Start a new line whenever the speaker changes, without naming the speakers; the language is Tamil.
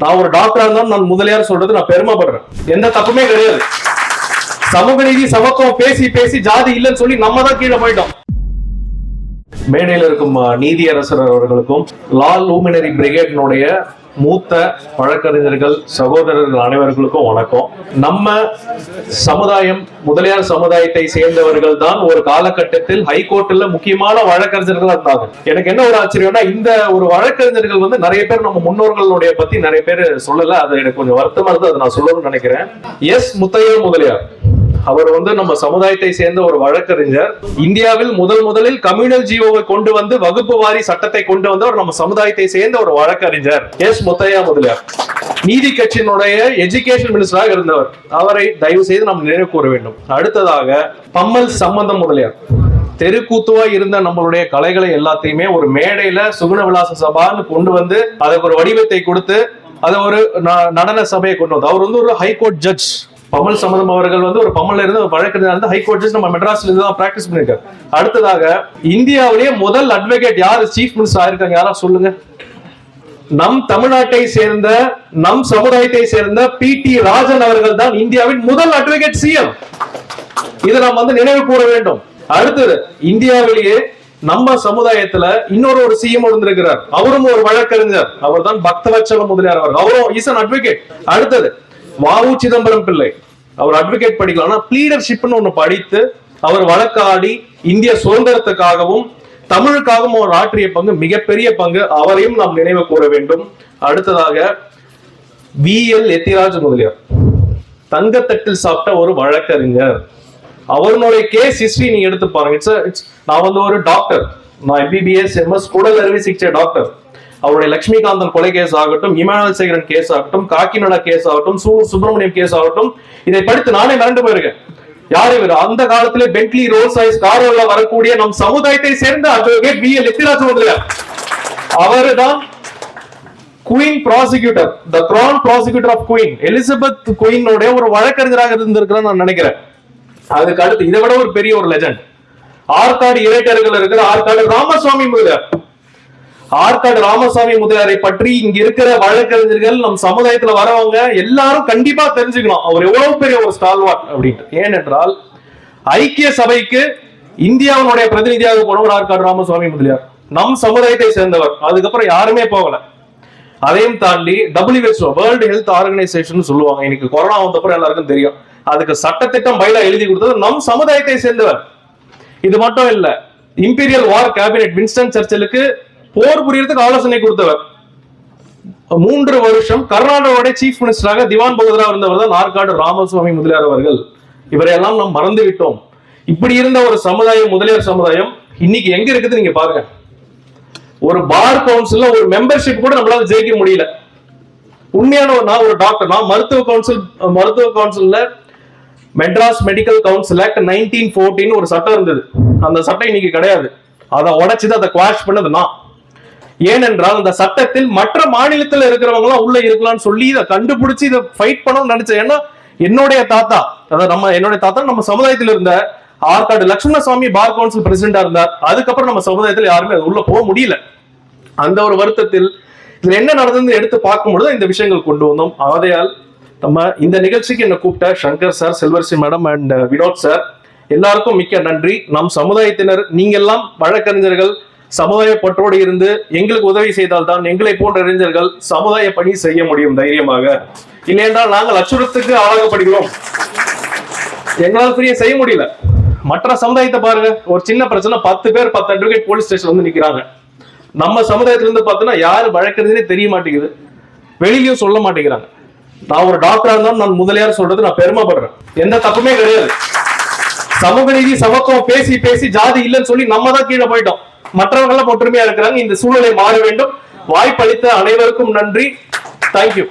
நான் ஒரு டாக்டரா இருந்தாலும் நான் முதலியார் சொல்றது நான் பெருமைப்படுறேன். எந்த தப்புமே கிடையாது. சமூக நீதி சமத்துவம் பேசி பேசி ஜாதி இல்லைன்னு சொல்லி நம்ம தான் கீழே போயிட்டோம். மேடையில் இருக்கும் நீதியரசர் அவர்களுக்கும் லா லூமினரி பிரிகேடினுடைய மூத்த வழக்கறிஞர்கள் சகோதரர்கள் அனைவர்களுக்கும் வணக்கம். நம்ம சமுதாயம் முதலியார் சமுதாயத்தை சேர்ந்தவர்கள் தான் ஒரு காலகட்டத்தில் ஹைகோர்ட்ல முக்கியமான வழக்கறிஞர்களா இருந்தாங்க. எனக்கு என்ன ஒரு ஆச்சரியம்னா இந்த ஒரு வழக்கறிஞர்கள் வந்து நிறைய பேர் நம்ம முன்னோர்களுடைய பத்தி நிறைய பேர் சொல்லல. அது எனக்கு கொஞ்சம் வருத்தமா இருந்து அதை நான் சொல்லணும்னு நினைக்கிறேன். எஸ் முத்தையா முதலியார். அவர் வந்து நம்ம சமுதாயத்தை சேர்ந்த ஒரு வழக்கறிஞர். இந்தியாவில் முதல் முதலில் கம்யூனல் ஜியோவை கொண்டு வந்து வகுப்பு வாரி சட்டத்தை கொண்டு வந்தவர் நம்ம சமுதாயத்தை சேர்ந்த ஒரு வழக்கறிஞர். எஸ் முத்தையா முதலியார். நீதி கட்சியினுடைய எஜுகேஷன் மினிஸ்டராக இருந்தவர். அவரை தயவு செய்து நாம் நினைவு கூற வேண்டும். அடுத்ததாக பம்மல் சம்பந்தம் முதலியார். தெருக்கூத்துவா இருந்த நம்மளுடைய கலைகளை எல்லாத்தையுமே ஒரு மேடையில சுகுண விலாச சபான்னு கொண்டு வந்து அதுக்கு ஒரு வடிவத்தை கொடுத்து அதை ஒரு ந- நடன சபையை கொண்டு வந்து அவர் வந்து ஒரு ஹைகோர்ட் ஜட்ஜ் பமல் சம்மதம் அவர்கள் வந்து ஒரு பமல்ல இருந்து ஒரு வழக்கறிஞர் இருந்து ஹைகோர்ட் ஜஸ்ட் நம்ம மெட்ராஸ்ல இருந்து தான் பிராக்டிஸ் பண்ணிருக்காரு. அடுத்ததாக இந்தியாவிலேயே முதல் அட்வொகேட் யாரு? சீஃப் மினிஸ்டர் ஆயிருக்காங்க யாரா? சொல்லுங்க. நம் தமிழ்நாட்டை சேர்ந்த நம் சமுதாயத்தை சேர்ந்த பி டி ராஜன் அவர்கள் தான் இந்தியாவின் முதல் அட்வொகேட் சிஎம் இதை நாம் வந்து நினைவு கூற வேண்டும். அடுத்தது இந்தியாவிலேயே நம்ம சமுதாயத்துல இன்னொரு ஒரு சிஎம் இருந்திருக்கிறார். அவரும் ஒரு வழக்கறிஞர். அவர் தான் பக்தவச்சல முதலியார் அவர் அவரும் இஸ் அன் அட்வொகேட் அடுத்தது வாவு சிதம்பரம் பிள்ளை. அவர் அட்வொகேட் படிக்கலாம் ஆனா ப்ளீடர்ஷிப்னு ஒண்ணு படித்து அவர் வழக்காடி இந்திய சுதந்திரத்துக்காகவும் தமிழுக்காகவும் அவர் ஆற்றிய பங்கு மிகப்பெரிய பங்கு. அவரையும் நாம் நினைவு கூற வேண்டும். அடுத்ததாக வி எல் எத்திராஜ் முதலியார். தங்கத்தட்டில் சாப்பிட்ட ஒரு வழக்கறிஞர். அவருடைய கேஸ் ஹிஸ்டரி நீங்க எடுத்து பாருங்க. இட்ஸ் இட்ஸ் நான் வந்து ஒரு டாக்டர் நான் எம்பிபிஎஸ் எம்எஸ் குடல் அறுவை சிகிச்சை டாக்டர் அவருடைய லட்சுமிகாந்தன் கொலை கேஸ் ஆகட்டும் இமானுவல் சேகரன் கேஸ் ஆகட்டும் காக்கிநாடா கேஸ் ஆகட்டும் சு சுப்பிரமணியம் கேஸ் ஆகட்டும் இதை படித்து நானே மிரண்டு போயிருக்கேன். யார் இவர்? அந்த காலத்திலே பென்ட்லி ரோல்ஸ் ராய்ஸ் காரோல வரக்கூடிய நம் சமுதாயத்தை சேர்ந்த advocate P. L. Ethiraj Mudaliar அவர்தான் queen prosecutor the crown prosecutor of queen Elizabeth குயினுடைய ஒரு வழக்கறிஞராக இருந்திருக்கிறேன் நான் நினைக்கிறேன். அதுக்கு அடுத்து இதை விட ஒரு பெரிய ஒரு லெஜண்ட் ஆற்காடு இளைஞர்கள் இருக்கிற ஆற்காடு ராமசுவாமி முதலியார் ஆற்காடு ராமசாமி முதலியாரை பற்றி இங்க இருக்கிற வழக்கறிஞர்கள் நம் சமுதாயத்துல வரவங்க எல்லாரும் கண்டிப்பா தெரிஞ்சுக்கணும். அவர் எவ்வளவு பெரிய ஒரு ஸ்டால்வாட் அப்படின்ட்டு. ஏனென்றால் ஐக்கிய சபைக்கு இந்தியாவினுடைய பிரதிநிதியாக போனவர் ஆற்காடு ராமசுவாமி முதலியார். நம் சமுதாயத்தை சேர்ந்தவர். அதுக்கப்புறம் யாருமே போகல. அதையும் தாண்டி டபிள்யூஹெச்ஓ வேர்ல்டு ஹெல்த் ஆர்கனைசேஷன் சொல்லுவாங்க. இன்னைக்கு கொரோனா வந்தப்பறம் எல்லாருக்கும் தெரியும். அதுக்கு சட்டத்திட்டம் பயில எழுதி கொடுத்தது நம் சமுதாயத்தை சேர்ந்தவர். இது மட்டும் இல்ல இம்பீரியல் வார் கேபினெட் வின்ஸ்டன் சர்ச்சிலுக்கு போர் புரியறதுக்கு ஆலோசனை கொடுத்தவர். மூன்று வருஷம் கர்நாடகாவுடைய சீஃப் மினிஸ்டராக திவான் பகதரா இருந்தவர் தான் ஆற்காடு ராமசுவாமி முதலியார் அவர்கள். இவரையெல்லாம் நாம் மறந்து விட்டோம். இப்படி இருந்த ஒரு சமுதாயம் முதலியார் சமுதாயம் இன்னைக்கு எங்க இருக்குது நீங்க பாருங்க. ஒரு பார் கவுன்சில்ல ஒரு மெம்பர்ஷிப் கூட நம்மளால ஜெயிக்க முடியல. உண்மையான ஒரு நான் ஒரு டாக்டர் நான் மருத்துவ கவுன்சில் மருத்துவ கவுன்சில்ல Madras medical council act nineteen fourteen ஒரு சட்டம் இருந்தது. அந்த சட்டம் இன்னைக்கு கிடையாது. அதை உடைச்சிது அதை குவாஷ் பண்ணது நான். ஏனென்றால் அந்த சட்டத்தில் மற்ற மாநிலத்தில் இருக்கிறவங்களாம் உள்ள இருக்கலாம்னு சொல்லி இதை கண்டுபிடிச்சு இதை ஃபைட் பண்ணணும்னு நினைச்சேன். ஏன்னா என்னுடைய தாத்தா அதாவது நம்ம என்னுடைய தாத்தா நம்ம சமுதாயத்தில் இருந்த ஆற்காடு லட்சுமணசாமி பார் கவுன்சில் பிரசிடண்டா இருந்தார். அதுக்கப்புறம் நம்ம சமுதாயத்தில் யாருமே அது உள்ள போக முடியல. அந்த ஒரு வருத்தத்தில் இதுல என்ன நடந்ததுன்னு எடுத்து பார்க்கும்பொழுது இந்த விஷயங்கள் கொண்டு வந்தோம். ஆதையால் நம்ம இந்த நிகழ்ச்சிக்கு என்ன கூப்பிட்ட Shankar sir Selvarasi madam and Vinod sir எல்லாருக்கும் மிக்க நன்றி. நம் சமுதாயத்தினர் நீங்க எல்லாம் வழக்கறிஞர்கள் சமுதாய பற்றோடு இருந்து எங்களுக்கு உதவி செய்தால் தான் எங்களை போன்ற இளைஞர்கள் சமுதாய பணி செய்ய முடியும் தைரியமாக. இல்லையென்றால் நாங்கள் அச்சுறுத்துக்கு ஆளாகப்படுகிறோம். எங்களால் ஃப்ரீயா செய்ய முடியல. மற்ற சமுதாயத்தை பாருங்க. ஒரு சின்ன பிரச்சனை பத்து பேர் பத்து அட்வொகேட் போலீஸ் ஸ்டேஷன் வந்து நிக்கிறாங்க. நம்ம சமுதாயத்துல இருந்து பார்த்தோன்னா யாரு வழக்கிறதுனே தெரிய மாட்டேங்குது. வெளியிலயும் சொல்ல மாட்டேங்கிறாங்க. நான் ஒரு டாக்டரா இருந்தாலும் நான் முதலியார் சொல்றது நான் பெருமைப்படுறேன். எந்த தப்புமே கிடையாது. சமூக நீதி சமத்துவம் பேசி பேசி ஜாதி இல்லைன்னு சொல்லி நம்ம தான் கீழே போயிட்டோம். மற்றவங்க எல்லாம் ஒற்றுமையா இருக்கிறாங்க. இந்த சூழ்நிலை மாற வேண்டும். வாய்ப்பளித்த அனைவருக்கும் நன்றி. தேங்க்யூ